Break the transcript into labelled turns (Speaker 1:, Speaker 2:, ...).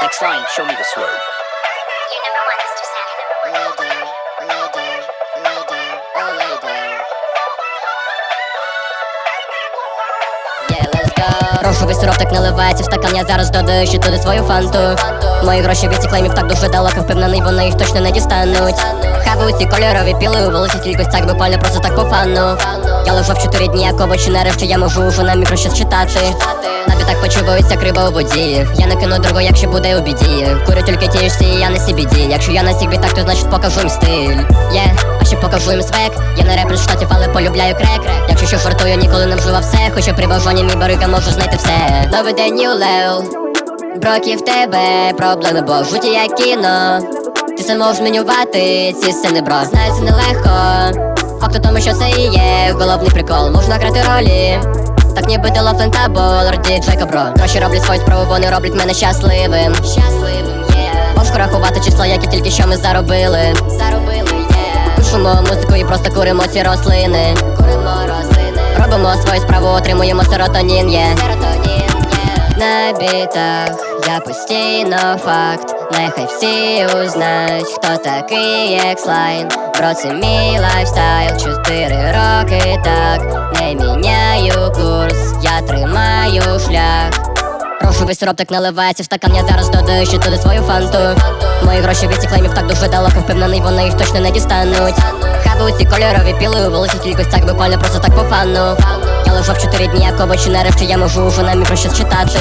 Speaker 1: Next line, show me the swerve.
Speaker 2: You number one, Mr.
Speaker 3: Прошу весь сироп так наливається в стакан, я зараз додаю ще туди свою фанту. Мої гроші від цих клеймів так дуже далеко. Впевнений, вони їх точно не дістануть. Хаваю ці кольорові піли, у волосі кількось так буквально просто так по фану. Я лежав чотири дні, як овочі нарешті я можу уже на мікро щось читати. Набі так почуваюся як риба у воді. Я не кину дорогу, якщо буде у біді. Курю тільки ті ж я не CBD Якщо я на сігбі так, то значить покажу їм стиль. Є, а ще покажу їм свек. Я не репер штатів, але полюбляю крек. Якщо що жартую, ніколи не вживав все. Хоча при бажанні мій барика може знайти все. Новий день new Броки в тебе, проблеми, бо в житті як кіно. Ти сам можеш змінювати ці сцени, бро. Знаю, це нелегко. Факт у тому, що це і є головний прикол. Можна грати ролі так ніби ти лофтен та болер, діджейка, бро Гроші роблять свою справу, вони роблять мене щасливим. Щасливим, є Важко рахувати числа, які тільки що ми заробили. Заробили, є Пишемо музику і просто куримо ці рослини. Куримо рослини. Робимо свою справу, отримуємо серотонін, є Серотонін, є На бітах я постійно факт. Нехай всі узнають, хто такий екслайн Бро, це мій лайфстайл, чотири роки так. Не міняю шлях. Весь сироп так наливається в стакан, я зараз додаю ще туди свою фанту. Мої гроші від клеймів так дуже далеко впевнений, вони їх точно не дістануть. Хаваю усі кольорові піли, у волосі кількось так буквально просто так по фану. Я лежав чотири дні, як овочі нарешті я можу уже на мікро щось читати